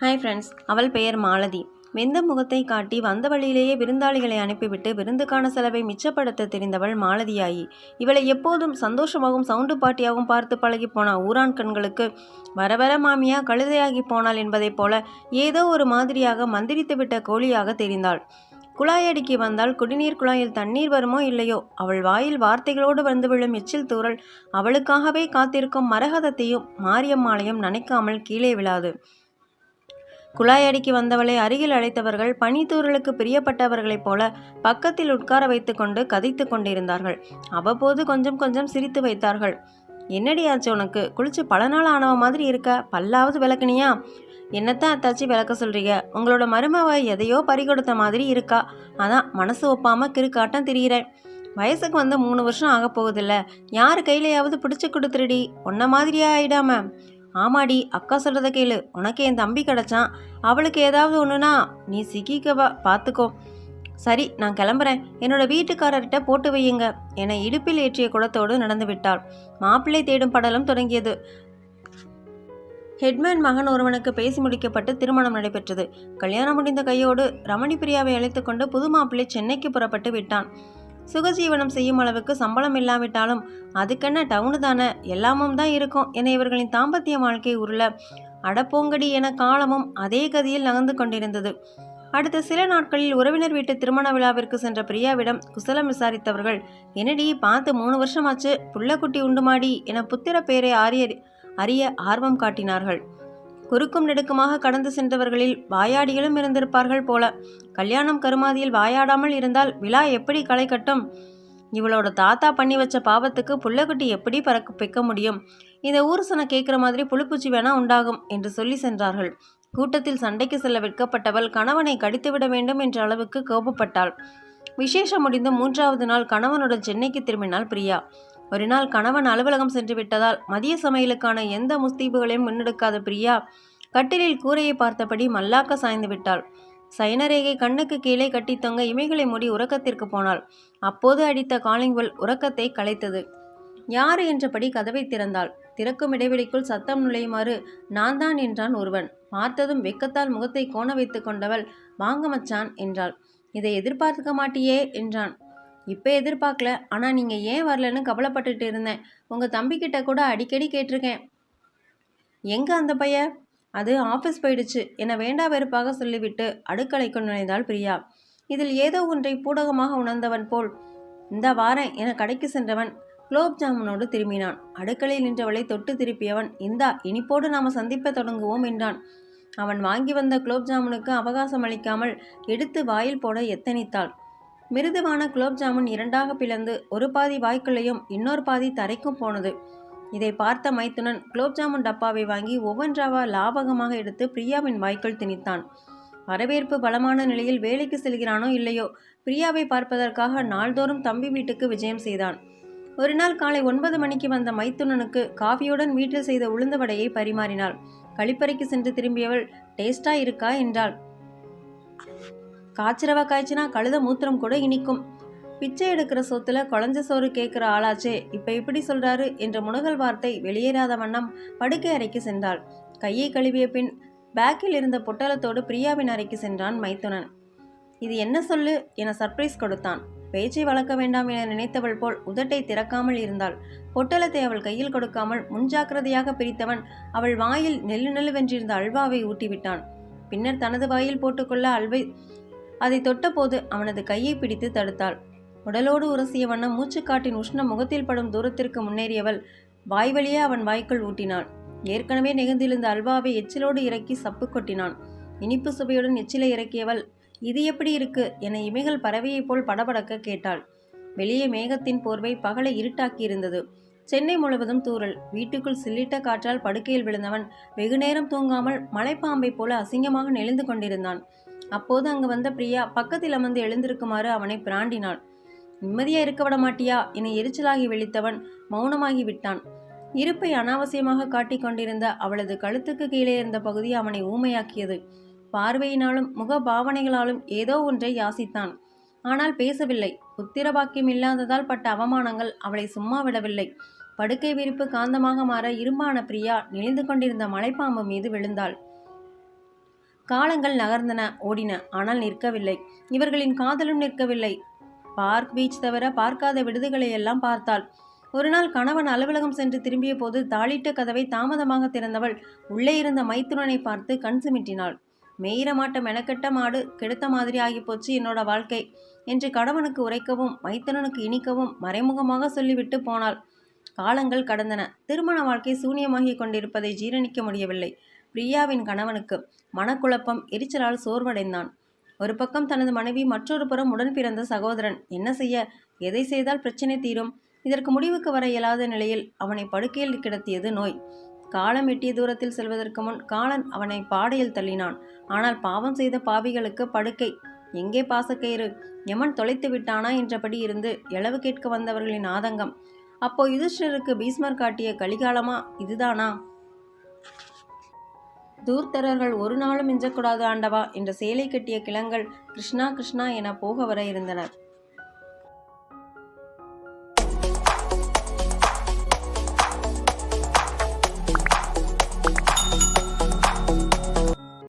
Hi friends அவள் பெயர் மாலதி. வெந்த முகத்தை காட்டி வந்த வழியிலேயே விருந்தாளிகளை அனுப்பிவிட்டு விருந்துக்கான செலவை மிச்சப்படுத்த தெரிந்தவள் மாலதியாயி. இவளை எப்போதும் சந்தோஷமாகவும் சவுண்டு பாட்டியாகவும் பார்த்து பழகி போன ஊரான் கண்களுக்கு வர வர மாமியா கழுதையாகி போனாள் என்பதைப் போல ஏதோ ஒரு மாதிரியாக மந்திரித்துவிட்ட கோழியாக தெரிந்தாள். குழாயடிக்கு வந்தால் குடிநீர் குழாயில் தண்ணீர் வருமோ இல்லையோ? அவள் வாயில் வார்த்தைகளோடு வந்து விழும் எச்சில் தூரல் அவளுக்காகவே காத்திருக்கும் மரகதத்தையும் மாரியம்மாளையும் நினைக்காமல் கீழே விழாது. குழாயடிக்கு வந்தவளை அருகில் அழைத்தவர்கள் பனித்தூரலுக்கு பிரியப்பட்டவர்களைப் போல பக்கத்தில் உட்கார வைத்துக்கொண்டு கதைத்து கொண்டிருந்தார்கள். அவ்வப்போது கொஞ்சம் கொஞ்சம் சிரித்து வைத்தார்கள். என்னடி ஆச்சு உனக்கு? குளிச்சு பல நாள் ஆனவ மாதிரி இருக்க? பல்லாவது விளக்குனியா? என்னத்தான் அத்தாச்சி விளக்க சொல்றீங்க? உங்களோட மருமவ எதையோ பறிகொடுத்த மாதிரி இருக்கா? அதான் மனசு ஒப்பாம கிறுக்காட்டம் திரிகிறேன் வயசுக்கு வந்து மூணு வருஷம் ஆக போகுதில்ல. யார் கையிலையாவது பிடிச்சு கொடுத்துருடி? ஒன்ன மாதிரியா ஆயிடாம? ஆமாடி அக்கா சொல்கிறத கேளு. உனக்கு என் தம்பி கிடச்சான். அவளுக்கு ஏதாவது ஒன்றுனா நீ சிக்கிக்க பார்த்துக்கோ சரி நான் கிளம்புறேன். என்னோட வீட்டுக்காரர்கிட்ட போட்டு வையுங்க. என இடுப்பில் ஏற்றிய குடத்தோடு நடந்து விட்டாள். மாப்பிள்ளை தேடும் படலம் தொடங்கியது. ஹெட்மேன் மகன் ஒருவனுக்கு பேசி முடிக்கப்பட்டு திருமணம் நடைபெற்றது. கல்யாணம் முடிந்த கையோடு ரமணி பிரியாவை அழைத்துக்கொண்டு புது மாப்பிள்ளை சென்னைக்கு புறப்பட்டு விட்டான். சுகஜீவனம் செய்யும் அளவுக்கு சம்பளம் இல்லாவிட்டாலும் அதுக்கென்ன டவுனு தானே? எல்லாமும் தான் இருக்கும். என இவர்களின் தாம்பத்திய வாழ்க்கை உருள அடப்போங்கடி என காலமும் அதே கதியில் நகர்ந்து கொண்டிருந்தது. அடுத்த சில நாட்களில் உறவினர் வீட்டு திருமண விழாவிற்கு சென்ற பிரியாவிடம் குசலம் விசாரித்தவர்கள் என்னடி பார்த்து மூணு வருஷமாச்சு புள்ளக்குட்டி உண்டுமாடி என புத்திர பெயரை ஆரிய அறிய ஆர்வம் காட்டினார்கள். குறுக்கும் நெடுக்குமாக கடந்து சென்றவர்களில் வாயாடிகளும் இருந்திருப்பார்கள் போல. கல்யாணம் கருமாதியில் வாயாடாமல் இருந்தால் விழா எப்படி களை கட்டும்? இவளோட தாத்தா பண்ணி வச்ச பாவத்துக்கு புள்ளக்குட்டி எப்படி பறக்க பிக்க முடியும்? இந்த ஊரசனை கேட்குற மாதிரி புழுப்பூச்சி வேணா உண்டாகும் என்று சொல்லி சென்றார்கள். கூட்டத்தில் சண்டைக்கு செல்ல வெட்கப்பட்டவள் கணவனை கடித்துவிட வேண்டும் என்ற அளவுக்கு கோபப்பட்டாள். விசேஷம் முடிந்து மூன்றாவது நாள் கணவனுடன் சென்னைக்கு திரும்பினாள் பிரியா. ஒரு நாள் கணவன் அலுவலகம் சென்று விட்டதால் மதிய சமையலுக்கான எந்த முஸ்தீபுகளையும் முன்னெடுக்காத பிரியா கட்டிலில் கூரையை பார்த்தபடி மல்லாக்க சாய்ந்து விட்டாள். சைனரேகை கண்ணுக்கு கீழே கட்டி தொங்க இமைகளை மூடி உறக்கத்திற்கு போனாள். அப்போது அடித்த காலிங்வெல் உறக்கத்தை கலைத்தது. யாரு? என்றபடி கதவை திறந்தாள். திறக்கும் இடைவெளிக்குள் சத்தம் நுழையுமாறு நான் தான் என்றான் ஒருவன். பார்த்ததும் வெக்கத்தால் முகத்தை கோண வைத்து கொண்டவள் வாங்க மச்சான் என்றாள். இதை எதிர்பார்க்க மாட்டியே என்றான். இப்போ எதிர்பார்க்கல ஆனால் நீங்கள் ஏன் வரலன்னு கவலைப்பட்டுட்டு இருந்தேன். உங்கள் தம்பிக்கிட்ட கூட அடிக்கடி கேட்டிருக்கேன். எங்கே அந்த பைய அது ஆஃபீஸ் போயிடுச்சு. என்னை வேண்டா வெறுப்பாக சொல்லிவிட்டு அடுக்கலைக்கு நுழைந்தாள் பிரியா. இதில் ஏதோ ஒன்றை பூடகமாக உணர்ந்தவன் போல். இந்த வாரம் என கடைக்கு சென்றவன் குலோப் ஜாமுனோடு திரும்பினான். அடுக்கலையில் நின்றவளை தொட்டு திருப்பியவன் இந்தா இனிப்போடு நாம் சந்திப்ப தொடங்குவோம் என்றான். அவன் வாங்கி வந்த குலோப் ஜாமுனுக்கு அவகாசம் அளிக்காமல் எடுத்து வாயில் போட எத்தனித்தாள். மிருதுவான குலோப் ஜாமுன் இரண்டாக பிளந்து ஒரு பாதி வாய்க்குள்ளையும் இன்னொரு பாதி தரைக்கும் போனது. இதை பார்த்த மைத்துனன் குலோப் ஜாமுன் டப்பாவை வாங்கி ஒவ்வொன்றாவா லாபகமாக எடுத்து பிரியாவின் வாய்க்குள் திணித்தான். வரவேற்பு பலமான நிலையில் வேலைக்கு செல்கிறானோ இல்லையோ பிரியாவை பார்ப்பதற்காக நாள்தோறும் தம்பி வீட்டுக்கு விஜயம் செய்தான். ஒரு நாள் காலை ஒன்பது மணிக்கு வந்த மைத்துனனுக்கு காஃபியுடன் வீட்டில் செய்த உளுந்த வடையை பரிமாறினாள். கழிப்பறைக்கு சென்று திரும்பியவள் டேஸ்டா இருக்கா? என்றாள். காய்ச்சரவா காய்ச்சினா கழுத மூத்திரம் கூட இனிக்கும். பிச்சை எடுக்கிற சொத்துல குழஞ்ச சோறு கேட்குற ஆளாச்சே இப்ப இப்படி சொல்றாரு என்ற முனகல் வார்த்தை வெளியேறாத வண்ணம் படுக்கை அறைக்கு சென்றாள். கையை கழுவிய பின் பேக்கில் இருந்த பொட்டலத்தோடு பிரியாவின் அறைக்கு சென்றான் மைத்துனன். இது என்ன சொல்லு என சர்ப்ரைஸ் கொடுத்தான். பேச்சை வளர்க்க வேண்டாம் என நினைத்தவள் போல் உதட்டை திறக்காமல் இருந்தாள். பொட்டலத்தை அவள் கையில் கொடுக்காமல் முன்ஜாக்கிரதையாக பிரித்தவன் அவள் வாயில் நெல்லு நெல்லுவென்றிருந்த அல்வாவை ஊட்டிவிட்டான். பின்னர் தனது வாயில் போட்டுக்கொள்ள அல்வை அதை தொட்டபோது அவனது கையை பிடித்து தடுத்தாள். உடலோடு உரசிய வண்ணம் மூச்சுக்காட்டின் உஷ்ணம் முகத்தில் படும் தூரத்திற்கு முன்னேறியவள் வாய் வழியே அவன் வாய்க்குள் ஊட்டினாள். ஏற்கனவே நெகிழ்ந்திருந்த அல்வாவை எச்சிலோடு இறக்கி சப்பு கொட்டினான். இனிப்பு சுவையுடன் எச்சிலை இறக்கியவள் இது எப்படி இருக்கு? என இமைகள் பறவையைப் போல் படபடக்க கேட்டாள். வெளியே மேகத்தின் போர்வை பகலை இருட்டாக்கியிருந்தது. சென்னை முழுவதும் தூறல். வீட்டுக்குள் சில்லிட்ட காற்றால் படுக்கையில் விழுந்தவன் வெகுநேரம் தூங்காமல் மலைப்பாம்பை போல அசிங்கமாக நெளிந்து கொண்டிருந்தான். அப்போது அங்கு வந்த பிரியா பக்கத்தில் அமர்ந்து எழுந்திருக்குமாறு அவனை பிராண்டினாள். நிம்மதியா இருக்க விட மாட்டியா? என எரிச்சலாகி விழித்தவன் மௌனமாகி விட்டான். இருப்பை அனாவசியமாக காட்டிக் கொண்டிருந்த அவளது கழுத்துக்கு கீழே இருந்த பகுதி அவனை ஊமையாக்கியது. பார்வையினாலும் முக பாவனைகளாலும் ஏதோ ஒன்றை யாசித்தான். ஆனால் பேசவில்லை. புத்திர பாக்கியம் இல்லாததால் பட்ட அவமானங்கள் அவளை சும்மா விடவில்லை. படுக்கை விரிப்பு காந்தமாக மாற இரும்பான பிரியா நெளிந்து கொண்டிருந்த மலைப்பாம்பு மீது விழுந்தாள். காலங்கள் நகர்ந்தன ஓடின. ஆனால் நிற்கவில்லை. இவர்களின் காதலும் நிற்கவில்லை. பார்க் பீச் தவிர பார்க்காத விடுதிகளை எல்லாம் பார்த்தாள். ஒரு நாள் கணவன் அலுவலகம் சென்று திரும்பிய போது தாளிட்ட கதவை தாமதமாக திறந்தவள் உள்ளே இருந்த மைத்துனனை பார்த்து கண் சுமிட்டினாள். மேயிற மாட்ட மெனக்கெட்ட மாடு கெடுத்த மாதிரி ஆகிப்போச்சு என்னோட வாழ்க்கை என்று கணவனுக்கு உரைக்கவும் மைத்துனனுக்கு இனிக்கவும் மறைமுகமாக சொல்லிவிட்டு போனாள். காலங்கள் கடந்தன. திருமண வாழ்க்கை சூனியமாகி கொண்டிருப்பதை ஜீரணிக்க முடியவில்லை. பிரியாவின் கணவனுக்கு மனக்குழப்பம் எரிச்சலால் சோர்வடைந்தான். ஒரு பக்கம் தனது மனைவி மற்றொரு புறம் உடன் பிறந்த சகோதரன். என்ன செய்ய? எதை செய்தால் பிரச்சனை தீரும்? இதற்கு முடிவுக்கு வர இயலாத நிலையில் அவனை படுக்கையில் கிடத்தியது நோய். காலம் எட்டிய தூரத்தில் செல்வதற்கு முன் காலன் அவனை பாடையில் தள்ளினான். ஆனால் பாவம் செய்த பாவிகளுக்கு படுக்கை. எங்கே பாசக்கயிறு? யமன் தொலைத்து விட்டானா? என்றபடி இருந்து எளவு கேட்க வந்தவர்களின் ஆதங்கம். அப்போ யுதிஷ்டருக்கு பீஸ்மர் காட்டிய கலிகாலமா? இதுதானா? தூர்த்தரர்கள் ஒரு நாளும் மிஞ்சக்கூடாது ஆண்டவா என்ற சேலை கட்டிய கிளங்கள் கிருஷ்ணா கிருஷ்ணா என போக வர இருந்தனர்.